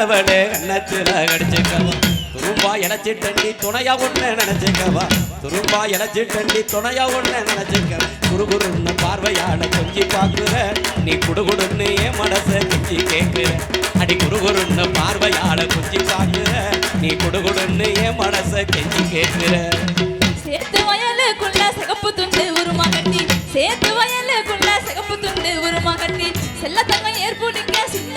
கரும்பா கண்ணத்தில் கண்ணத்துல கடிச்சுக்கவா. துரும்பா இழைச்சி தண்ணி துணையா ஒண்ணு நினைச்சுக்கவா. துரும்பா இழைச்சி தண்ணி துணையா ஒண்ணு நினைச்சுக்க குறுகுறுன்னு பார்வையால கொஞ்சி பாக்குற நீ குடுகுடுன்னு என் மனசை கொஞ்சி கேட்குற. அடி குறுகுறுன்னு பார்வையால கொஞ்சி பாக்குற நீ குடுகுடுன்னு என் மனசை கெஞ்சி கேட்குற. சேத்து வயலுக்குள்ள சிகப்பு துண்டு உருமா கட்டி சேத்து வயலுக்குள்ள சிகப்பு துண்டு உருமா கட்டி செல்ல தங்க ஏற்புடிக்க சின்ன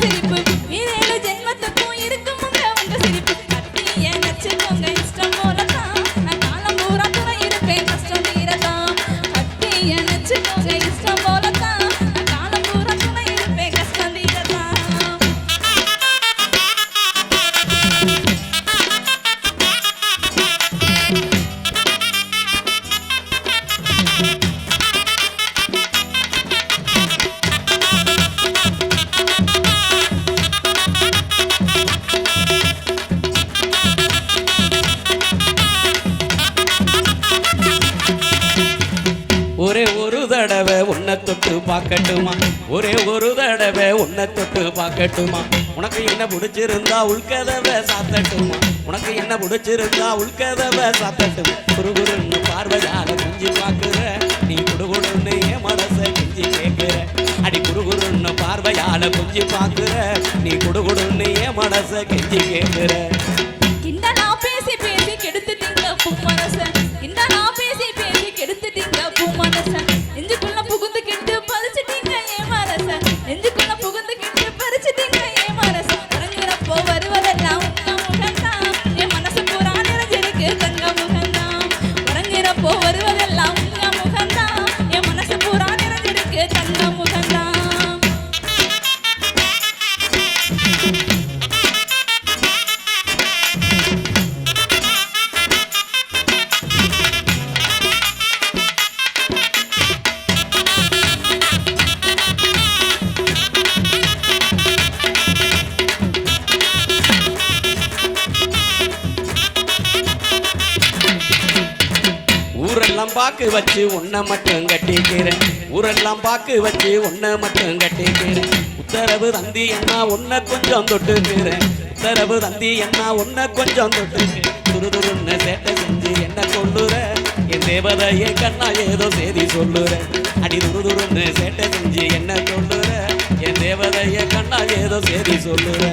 சிரிப்பு பார்க்கட்டுமா? ஒரே ஒரு தடவை உன்னை தொட்டு பார்க்கட்டுமா? உனக்கு என்ன பிடிச்சிருந்தா உள்கதவை சாத்தட்டுமா? உனக்கு என்ன பிடிச்சிருந்தா உள்கதவை சாத்தட்டுமா? குறுகுறுன்னு பார்வையால குஞ்சு பார்க்குற நீ குடுகுடுன்னு என் மனசை குஞ்சு கேட்குற. அடி குறுகுறுன்னு பார்வையால குஞ்சு பார்க்குற நீ குடுகுடுன்னு என் மனசை கெஞ்சி கேட்குற. இந்த நான் பேசி பேசி கெடுத்துட்டீங்க பாக்கு வச்சு உன்னை மட்டும் கட்டிக்கிறேன். ஊரெல்லாம் பாக்கு வச்சு உன்னை மட்டும் கட்டிக்கிறேன். உத்தரவு தந்தி என்ன உன்னை கொஞ்சம் தொட்டுக்கிறேன். உத்தரவு தந்தி என்ன உன்னை கொஞ்சம் தொட்டுக்கிறேன். துருதுருன்னு சேட்டை செஞ்சு என்ன கொள்ளுற என் தேவதையே கண்ணா ஏதோ செய்தி சொல்லுற. அடி துருதுருன்னு சேட்டை செஞ்சு என்ன கொள்ளுற என் தேவதையே கண்ணா ஏதோ செய்தி சொல்லுற.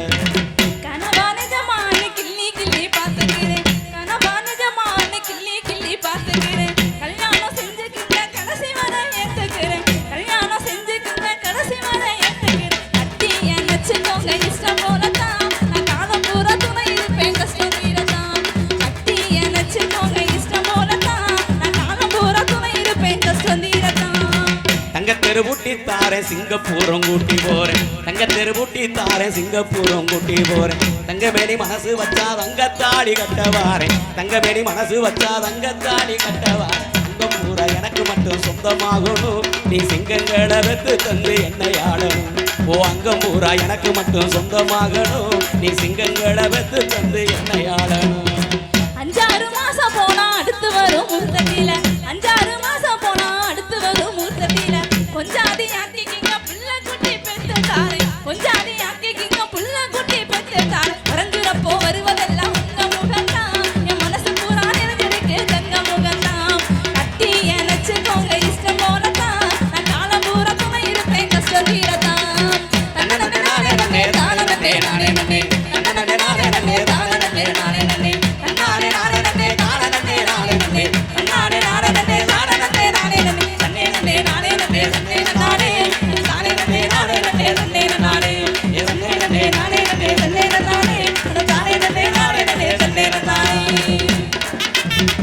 சிங்கப்பூரம் கூட்டி போறேன். தங்க தெருவூட்டி தாரேன் சிங்கப்பூரம் கூட்டி போறேன். தங்கமேனி மனசு வச்சா தங்கத்தாடி கட்ட தங்க மேடி மனசு வச்சா தங்கத்தாடி கட்ட வாரேன். பூரா எனக்கு மட்டும் சொந்தமாகணும். நீ சிங்கங்களை வெத்து தந்து என்னை ஆளணும். ஓ அங்கம் பூரா எனக்கு மட்டும் சொந்தமாகணும். நீ சிங்கங்களை வெத்து தந்து என்னை ஆளணும்.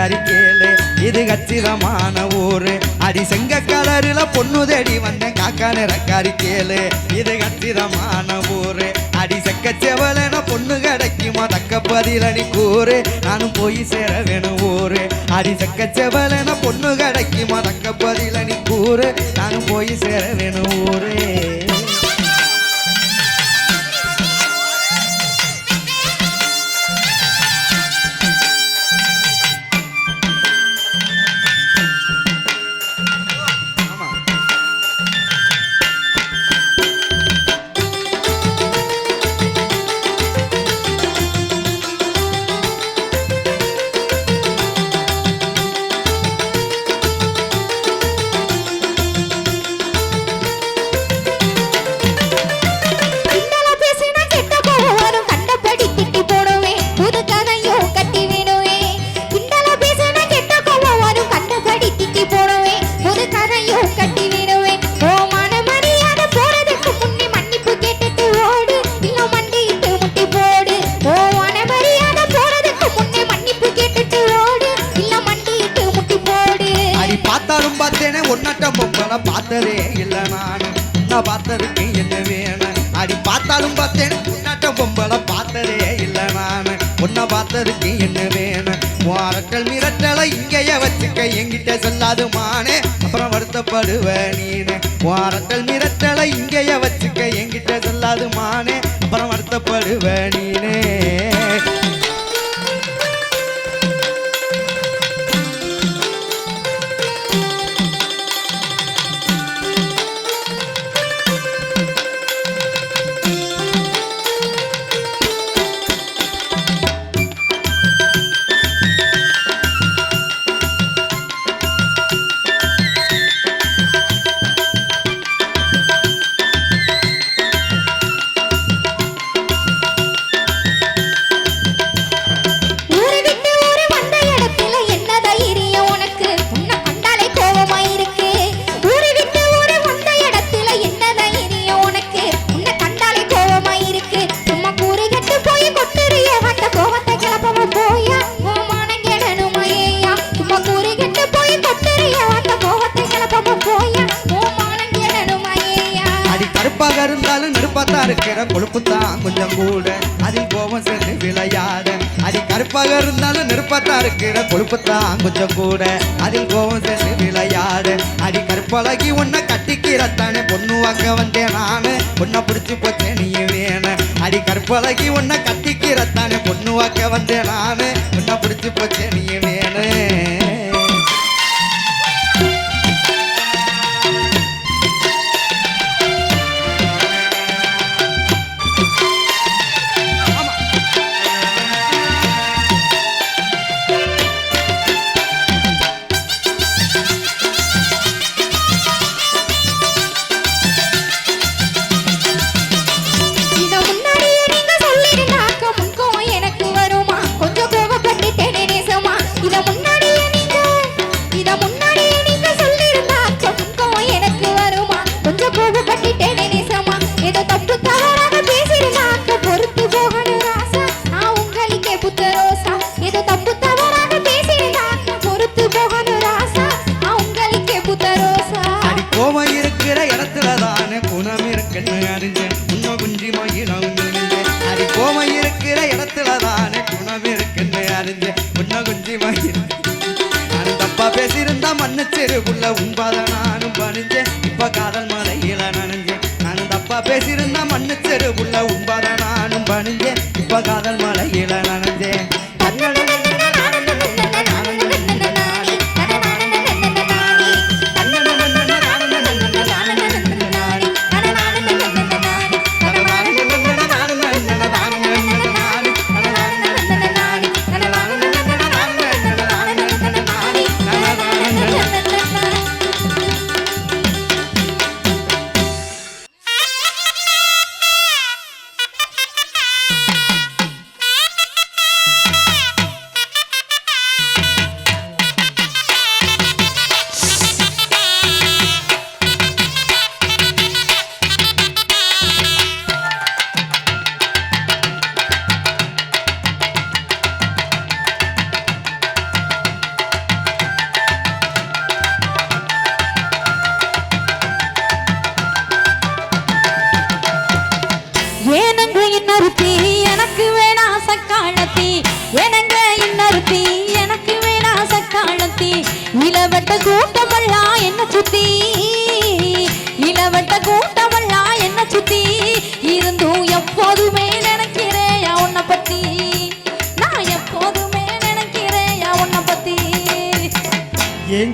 கறி கேளு இது கச்சிதமான ஊரு. அடி செங்க கலரில் பொண்ணு தேடி வந்தேன் காக்கா நிற கறி கேளு இது கச்சிதமான ஊரு. அடி செக்க செவலன பொண்ணு கிடைக்குமா? தக்க பதில் அணி கூறு. நானும் போய் சேர வேணும் ஊரு. அடி செக்க செவலன பொண்ணு கிடைக்குமா? தக்க பதில் அணி கூறு. நானும் போய் சேர வேணும் ஊரே. பார்த்ததுக்கு என்ன வேணும் வாரக்கள் மிரட்டலை இங்கேயே வச்சுக்க எங்கிட்ட சொல்லாது மானே அப்புறம் வருத்தப்படுவ நீனே. வாரக்கள் மிரட்டலை இங்கேயே வச்சுக்க எங்கிட்ட சொல்லாது மானே அப்புறம் வருத்தப்படுவ நீனே. இருக்கிற கொழுப்பத்தான் குச்சம் கூட. அதில் கோவம் சென்று விளையாடு அடி கற்பழகி உன்னை கட்டிக்கிறத்தானே பொண்ணு வாங்க வந்தேன் நானு. பொண்ணை பிடிச்சி போச்சே நீ வேணு. அடி கற்பழகி உன்னை கட்டிக்கிறத்தானே பொண்ணு வாக்க வந்தேன் நானு. பொண்ணை பிடிச்சி போச்சே நீ வேணு. அறிஞ்ச உண்மை குஞ்சுமாயி நான் உங்க அது கோமை இருக்கிற இடத்துல தானே குணம் இருக்குன்னு அறிஞ்ச உன்னை குஞ்சுமாயி நான் தப்பா பேசியிருந்தா மன்னச்செருவுள்ள நானும் பணிஞ்சேன். இப்ப காதல் மலையில நனைஞ்சேன். நானும் தப்பா பேசியிருந்தா மன்னச்செருவுள்ள உன்பாத நானும் பணிஞ்சேன். இப்ப காதல் மலையில நனை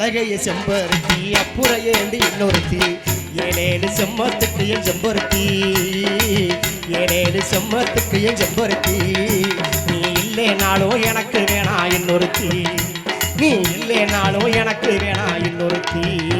அழகைய செம்பருத்தி அப்புற ஏண்டி இன்னொருத்தி. ஏழேழு செம்மத்துக்கு என் செம்பருத்தி. ஏழேழு செம்மத்துக்கு என் செம்பருத்தி. நீ இல்லைனாலும் எனக்கு வேணா இன்னொருத்தி. நீ இல்லைனாலும் எனக்கு வேணா இன்னொருத்தி.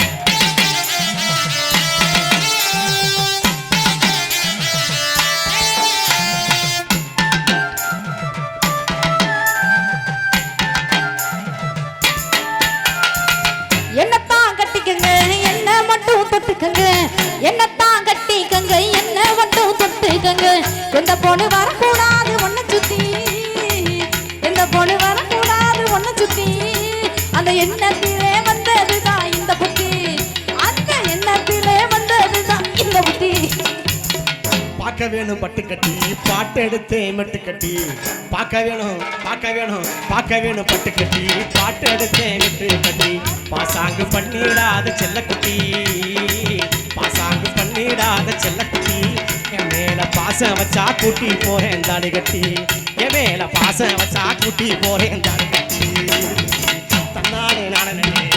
தொட்டுக்கங்க என்ன தான் கட்டிக்கங்க. என்ன மட்டும் தொட்டுக்கங்க. எந்த பொண்ணு வரக்கூடாது ஒன்ன சுத்தி. எந்த பொண்ணு வரக்கூடாது ஒன்ன சுத்தி. அந்த எண்ணத்திலே வந்ததுதான் இந்த புத்தி. அந்த எண்ணத்திலே வந்ததுதான் இந்த புத்தி. பார்க்க வேணும் பட்டு கட்டி பாட்டு எடுத்து மட்டு கட்டி பார்க்க வேணும் பார்க்க வேணும் பார்க்க வேணும் பட்டு கட்டி பாட்டு எடுத்து மட்டு கட்டி பாசாங்கு பண்ணிடாத செல்ல குட்டி பண்ணிடாத செல்லக்குட்டி? என் மேல பாசம் வச்சா கூட்டி போறேன் தாடி கட்டி என் மேல பாசம் வச்சா கூட்டி போறேன் தாடி கட்டி தன்னாலே நாடனே.